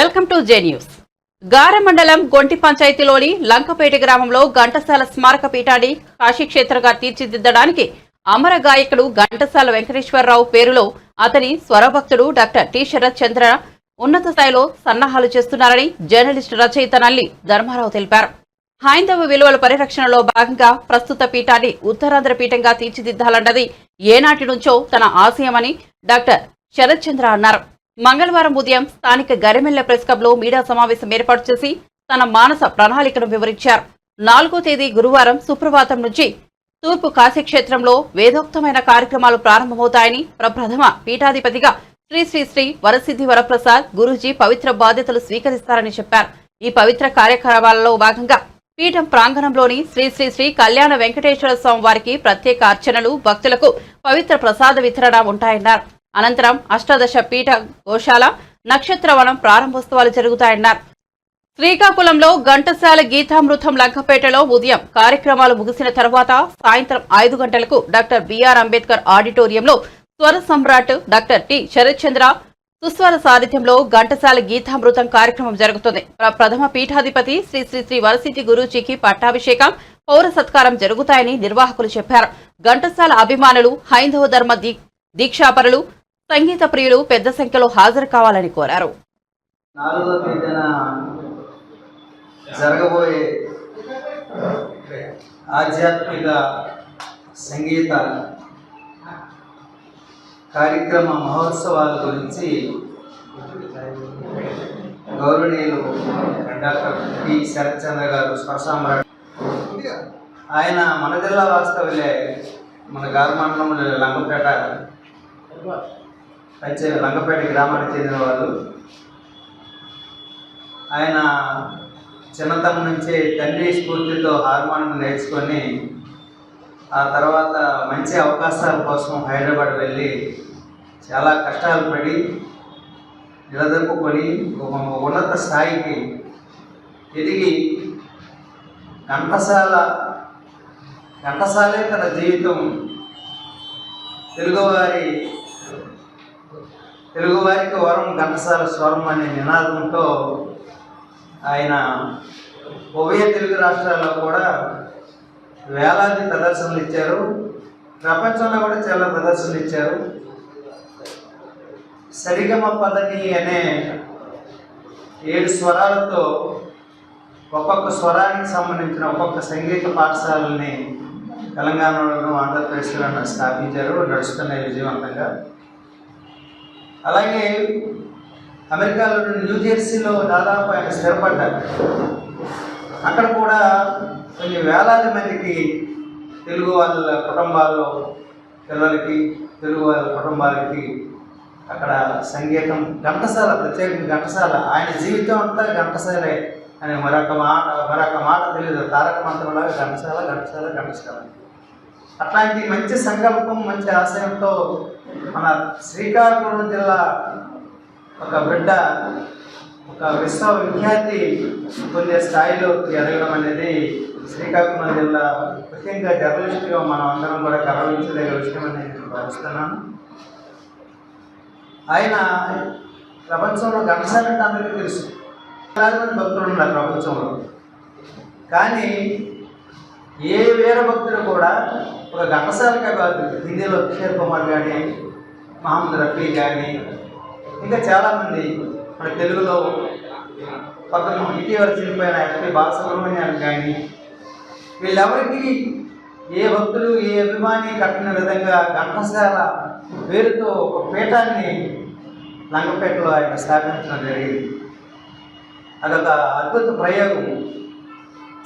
Welcome to J news. Gara మండలం గొంటి పంచాయతీలోని లంకపేట గ్రామంలో ఘంటసాల స్మారక పీఠాన్ని కాశీక్షేత్రంగా తీర్చిదిద్దడానికి అమర గాయకుడు ఘంటసాల వెంకటేశ్వరరావు పేరులో అతని స్వరభక్తుడు డాక్టర్ టి శరత్ చంద్ర ఉన్నత స్థాయిలో సన్నాహాలు చేస్తున్నారని జర్నలిస్టు రచయిత నల్లి ధర్మారావు తెలిపారు. హైందవ విలువల పరిరక్షణలో భాగంగా ప్రస్తుత పీఠాన్ని ఉత్తరాంధ్ర పీఠంగా తీర్చిదిద్దాలన్నది ఏనాటి నుంచో తన ఆశయమని డాక్టర్ శరత్ చంద్ర అన్నారు. మంగళవారం ఉదయం స్థానిక గరిమెల్ల ప్రెస్ క్లబ్లో మీడియా సమావేశం ఏర్పాటు చేసి తన మానస ప్రణాళికను వివరించారు. నాలుగో తేదీ గురువారం సుప్రభాతం నుంచి తూర్పు కాశీక్షేత్రంలో వేదోక్తమైన కార్యక్రమాలు ప్రారంభమవుతాయని ప్రప్రథమ పీఠాధిపతిగా శ్రీ శ్రీ శ్రీ వరసిద్ధి వరప్రసాద్ గురూజీ పవిత్ర బాధ్యతలు స్వీకరిస్తారని చెప్పారు. ఈ పవిత్ర కార్యక్రమాలలో భాగంగా పీఠం ప్రాంగణంలోని శ్రీ శ్రీ శ్రీ కళ్యాణ వెంకటేశ్వర స్వామి వారికి ప్రత్యేక అర్చనలు భక్తులకు పవిత్ర ప్రసాద వితరణ ఉంటాయన్నారు. అనంతరం అష్టాదశ పీఠ గోశాల నక్షత్రవనం ప్రారంభోత్సవాలు జరుగుతాయన్నారు. శ్రీకాకుళంలో ఘంటసాల గీతామృతం లంకపేటలో ఉదయం కార్యక్రమాలు ముగిసిన తర్వాత సాయంత్రం ఐదు గంటలకు డాక్టర్ బిఆర్ అంబేద్కర్ ఆడిటోరియంలో స్వర సమ్రాట్ డాక్టర్ టి శరత్చంద్ర సుస్వర సారథ్యంలో ఘంటసాల గీతామృతం కార్యక్రమం జరుగుతుంది. ప్రథమ పీఠాధిపతి శ్రీ శ్రీ శ్రీ వరసిద్ధి గురూజీకి పట్టాభిషేకం పౌర సత్కారం జరుగుతాయని నిర్వాహకులు చెప్పారు. ఘంటసాల అభిమానులు హైందవ ధర్మ దీక్షాపరులు సంగీత ప్రియులు పెద్ద సంఖ్యలో హాజరు కావాలని కోరారు. నాలుగో తేదీన జరగబోయే ఆధ్యాత్మిక సంగీత కార్యక్రమ మహోత్సవాల గురించి గౌరవనీయులు డాక్టర్ పి. శరత్చంద్ర గారు స్వరసామ్రాట్ ఆయన మన జిల్లా వాస్తవులే మన గారమండలంలో లంగపేట అయితే లంగపేట గ్రామానికి చెందిన వాళ్ళు ఆయన చిన్నతనం నుంచే తండ్రి స్ఫూర్తితో హార్మోనియం నేర్చుకొని ఆ తర్వాత మంచి అవకాశాల కోసం హైదరాబాద్ వెళ్ళి చాలా కష్టాలు పడి నిలదొక్కుని ఒక ఉన్నత స్థాయికి ఎదిగి ఘంటసాల ఘంటసాలే తన జీవితం. తెలుగువారి తెలుగువారికి వరం ఘంటసాల స్వరం అనే నినాదంతో ఆయన ఉభయ తెలుగు రాష్ట్రాల్లో కూడా వేలాది ప్రదర్శనలు ఇచ్చారు. ప్రపంచంలో కూడా చాలా ప్రదర్శనలు ఇచ్చారు. సరిగమ పదని అనే ఏడు స్వరాలతో ఒక్కొక్క స్వరానికి సంబంధించిన ఒక్కొక్క సంగీత పాఠశాలని తెలంగాణలోను ఆంధ్రప్రదేశ్లోనూ స్థాపించారు. నడుస్తున్నాయి విజయవంతంగా అలాగే అమెరికాలోని న్యూ జెర్సీలో దాదాపు ఆయన స్థిరపడ్డారు. అక్కడ కూడా కొన్ని వేలాది మందికి తెలుగు వాళ్ళ కుటుంబాల్లో పిల్లలకి తెలుగు వాళ్ళ కుటుంబాలకి అక్కడ సంగీతం ఘంటసాల ప్రత్యేకంగా ఘంటసాల ఆయన జీవితం అంతా ఘంటసాలే అని మరొక మాట మరొక మాట తెలియదు. తారక మంత్రంలాగా ఘంటసాల ఘంటసాల ఘంటసాల అట్లాంటి మంచి సంకల్పం మంచి ఆశయంతో మన శ్రీకాకుళం జిల్లా ఒక బిడ్డ ఒక విశ్వవిఖ్యాతి పొందే స్థాయిలో ఎదగడం అనేది శ్రీకాకుళం జిల్లా ముఖ్యంగా జర్నలిస్ట్గా మనం అందరం కూడా గర్వించదగిన విషయం అని నేను భావిస్తున్నాను. ఆయన ప్రపంచంలో ఘంటసాల అంటే అందరికీ తెలుసు. వేలాది మంది భక్తులు ఉన్నారు ప్రపంచంలో. కానీ ఏ వీర భక్తుడు కూడా ఒక ఘంటసాలకే కాదు హిందీలో కిషోర్ కుమార్ కానీ మహమ్మద్ రఫీ కానీ ఇంకా చాలామంది మన తెలుగులో పక్కన ఇటీవల చనిపోయిన ఎస్పీ బాలసుబ్రహ్మణ్యాన్ని కానీ వీళ్ళెవరికి ఏ భక్తులు ఏ అభిమాని కట్టిన విధంగా ఘంటసాల పేరుతో ఒక పీఠాన్ని లంగపేటలో ఆయన స్థాపించడం జరిగింది. అదొక అద్భుత ప్రయోగం.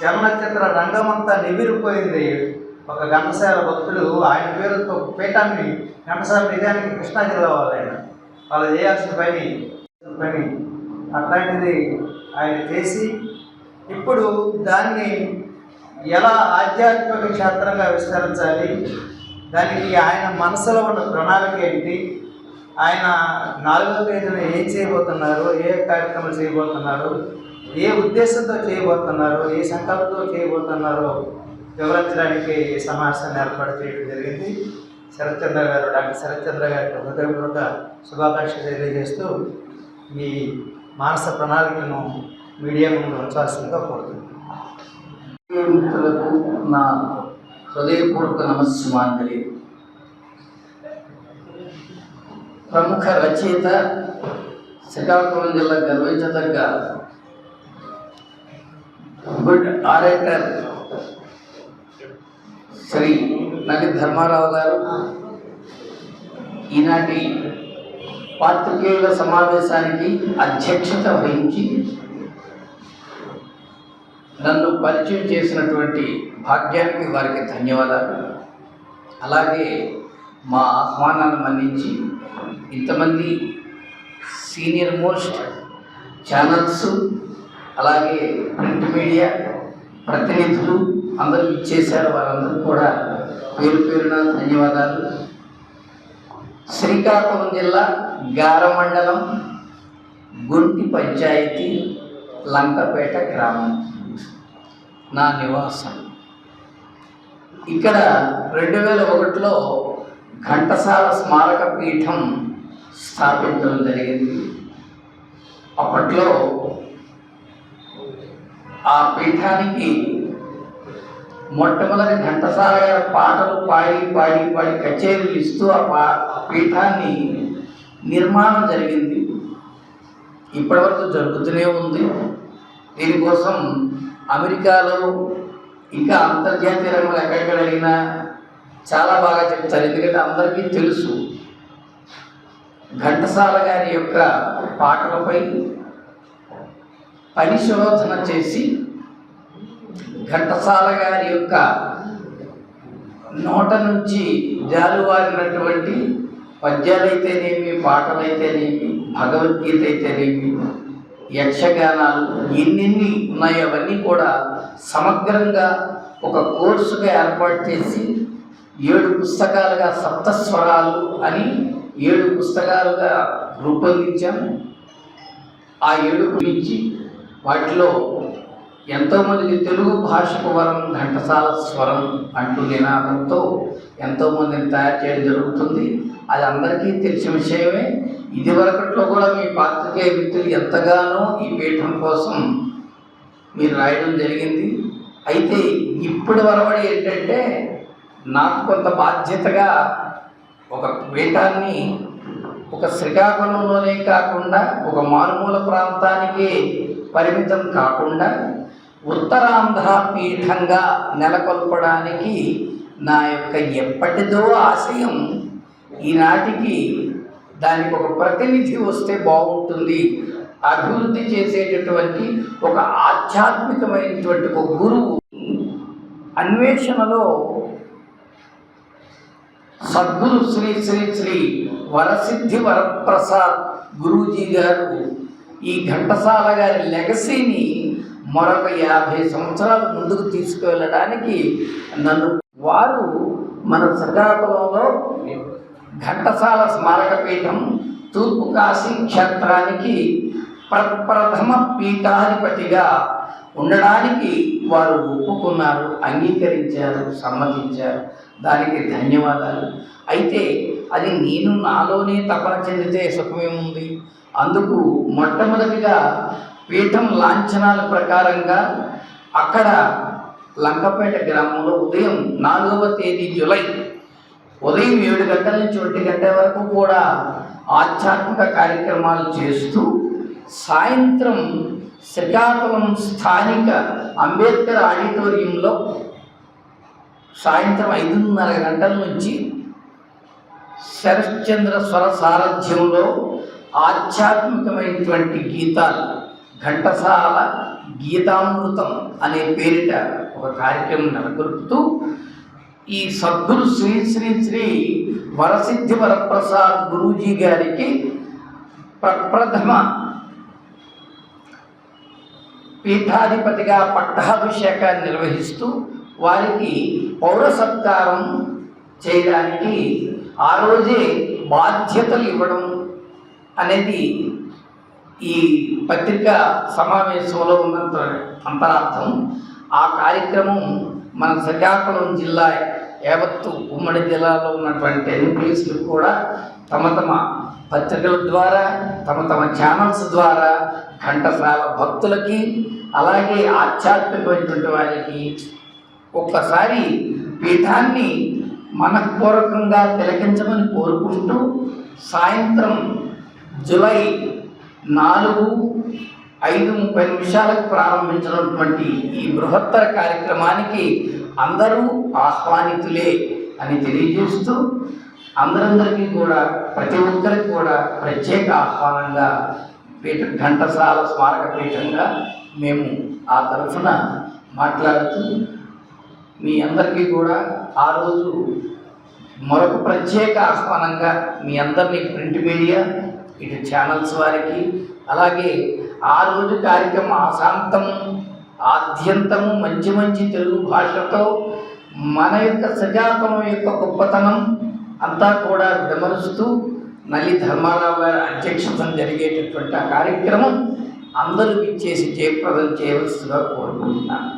చలనచిత్ర రంగమంతా నివిరిపోయింది ఒక ఘంటసాల భక్తులు ఆయన పేరుతో పీఠాన్ని ఘంటసాల నిజానికి కృష్ణా జిల్లా వాళ్ళు ఆయన. వాళ్ళు చేయాల్సిన పని పని అట్లాంటిది ఆయన చేసి ఇప్పుడు దాన్ని ఎలా ఆధ్యాత్మిక క్షేత్రంగా విస్తరించాలి దానికి ఆయన మనసులో ఉన్న ప్రణాళిక ఏంటి ఆయన నాలుగో తేదీన ఏం చేయబోతున్నారు ఏ కార్యక్రమాలు చేయబోతున్నారు ఏ ఉద్దేశంతో చేయబోతున్నారు ఏ సంకల్పంతో చేయబోతున్నారో వివరించడానికి సమావేశాన్ని ఏర్పాటు చేయడం జరిగింది. శరత్చంద్ర గారు డాక్టర్ శరత్చంద్ర గారికి హృదయపూర్వక శుభాకాంక్షలు తెలియజేస్తూ మీ మానస ప్రణాళికను మీడియా ముందు ఉంచాల్సిందిగా కోరుతున్నాను. నా హృదయపూర్వక నమస్సుమాంజలి ప్రముఖ రచయిత శ్రీకాకుళం జిల్లా గర్వించదగ్గ గుడ్ ఆరేటర్ శ్రీ నటి ధర్మారావు గారు ఈనాటి పాత్రికేయుల సమావేశానికి అధ్యక్షత వహించి నన్ను పరిచయం చేసినటువంటి భాగ్యానికి వారికి ధన్యవాదాలు. అలాగే మా ఆహ్వానాన్ని మన్నించి ఇంతమంది సీనియర్ మోస్ట్ ఛానల్స్ అలాగే ప్రింట్ మీడియా ప్రతినిధులు అందరూ ఇచ్చేశారు. వారందరూ కూడా పేరు పేరున ధన్యవాదాలు. శ్రీకాకుళం జిల్లా గార మండలం గుంటి పంచాయతీ లంకపేట గ్రామం నా నివాసం. ఇక్కడ రెండు వేల ఒకటిలో ఘంటసాల స్మారక పీఠం స్థాపించడం జరిగింది. అప్పట్లో ఆ పీఠానికి మొట్టమొదటి ఘంటసాల గారి పాటలు పాడి పాడి పాడి కచేరీలు ఇస్తూ ఆ పా పీఠాన్ని నిర్మాణం జరిగింది. ఇప్పటివరకు జరుగుతూనే ఉంది. దీనికోసం అమెరికాలో ఇంకా అంతర్జాతీయ రంగంలో ఎక్కడెక్కడ అడిగినా చాలా బాగా చెప్తారు. ఎందుకంటే అందరికీ తెలుసు. ఘంటసాల గారి యొక్క పాటలపై పరిశోధన చేసి ఘంటసాల గారి యొక్క నోట నుంచి జాలువారినటువంటి పద్యాలైతేనేమి పాటలైతేనేమి భగవద్గీత అయితేనేమి యక్షగానాలు ఎన్నెన్ని ఉన్నాయో అవన్నీ కూడా సమగ్రంగా ఒక కోర్సుగా ఏర్పాటు చేసి ఏడు పుస్తకాలుగా సప్తస్వరాలు అని ఏడు పుస్తకాలుగా రూపొందించాము. ఆ ఏడు గురించి వాటిలో ఎంతోమందికి తెలుగు భాషకు వరం ఘంటసాల స్వరం అంటూ నినాదంతో ఎంతోమందిని తయారు చేయడం జరుగుతుంది. అది అందరికీ తెలిసిన విషయమే. ఇదివరకట్లో కూడా మీ పాత్రికేయ వ్యక్తులు ఎంతగానో ఈ పీఠం కోసం మీరు రాయడం జరిగింది. అయితే ఇప్పటి వరవడి ఏంటంటే నాకు కొంత బాధ్యతగా ఒక పీఠాన్ని ఒక శ్రీకాకుళంలోనే కాకుండా ఒక మారుమూల ప్రాంతానికి పరిమితం కాకుండా ఉత్తరాంధ్ర పీఠంగా నెలకొల్పడానికి నా యొక్క ఎప్పటిదో ఆశయం ఈనాటికి దానికి ఒక ప్రతినిధి వస్తే బాగుంటుంది. అభివృద్ధి చేసేటటువంటి ఒక ఆధ్యాత్మికమైనటువంటి ఒక గురువు అన్వేషణలో సద్గురు శ్రీ శ్రీ శ్రీ వరసిద్ధి వరప్రసాద్ గురూజీ గారు ఈ ఘంటసాల గారి లెగసీని మరొక యాభై సంవత్సరాల ముందుకు తీసుకువెళ్ళడానికి నన్ను వారు మన శ్రీకాకుళంలో ఘంటసాల స్మారక పీఠం తూర్పు కాశీ క్షేత్రానికి ప్రప్రథమ పీఠాధిపతిగా ఉండడానికి వారు ఒప్పుకున్నారు అంగీకరించారు సమ్మతించారు. దానికి ధన్యవాదాలు. అయితే అది నేను నాలోనే తపన చెందితే సుఖమేముంది? అందుకు మొట్టమొదటిగా పీఠం లాంఛనాల ప్రకారంగా అక్కడ లంకపేట గ్రామంలో ఉదయం నాలుగవ తేదీ జులై ఉదయం ఏడు గంటల నుంచి ఒంటి గంట వరకు కూడా ఆధ్యాత్మిక కార్యక్రమాలు చేస్తూ సాయంత్రం శ్రీకాకుళం స్థానిక అంబేద్కర్ ఆడిటోరియంలో సాయంత్రం ఐదున్నర గంటల నుంచి శరశ్చంద్ర స్వర సారథ్యంలో ఆధ్యాత్మికమైనటువంటి గీతాలు ఘంటసాల గీతామృతం అనే పేరిట ఒక కార్యక్రమం నెలకొల్పుతూ ఈ సద్గురు శ్రీ శ్రీ శ్రీ వరసిద్ధి వరప్రసాద్ గురూజీ గారికి ప్రప్రథమ పీఠాధిపతిగా పట్టాభిషేకాన్ని నిర్వహిస్తూ వారికి పౌర సత్కారం చేయడానికి ఆ రోజే బాధ్యతలు ఇవ్వడం అనేది ఈ పత్రికా సమావేశంలో ఉన్నంత అంతరార్థం. ఆ కార్యక్రమం మన శ్రీకాకుళం జిల్లా యావత్తు ఉమ్మడి జిల్లాలో ఉన్నటువంటి ఎంపీస్లు కూడా తమ తమ పత్రికల ద్వారా తమ తమ ఛానల్స్ ద్వారా ఘంటసాల భక్తులకి అలాగే ఆధ్యాత్మికమైనటువంటి వారికి ఒక్కసారి పీఠాన్ని మనఃపూర్వకంగా తిలకించమని కోరుకుంటూ సాయంత్రం జూలై నాలుగు ఐదు ముప్పై నిమిషాలకు ప్రారంభించినటువంటి ఈ బృహత్తర కార్యక్రమానికి అందరూ ఆహ్వానితులే అని తెలియజేస్తూ అందరందరికీ కూడా ప్రతి ఒక్కరికి కూడా ప్రత్యేక ఆహ్వానంగా పీఠ ఘంటసాల స్మారక పీఠంగా మేము ఆ తరఫున మాట్లాడుతూ మీ అందరికీ కూడా ఆ రోజు మరొక ప్రత్యేక ఆహ్వానంగా మీ అందరినీ ప్రింట్ మీడియా ఇటు ఛానల్స్ వారికి. అలాగే ఆ రోజు కార్యక్రమం ఆశాంతము ఆద్యంతము మంచి మంచి తెలుగు భాషతో మన యొక్క సజాతం యొక్క గొప్పతనం అంతా కూడా విడమరుస్తూ నల్లి ధర్మారావు గారి అధ్యక్షతన జరిగేటటువంటి ఆ కార్యక్రమం అందరూ ఇచ్చేసి జయప్రదం చేయవలసిందిగా కోరుకుంటున్నాను.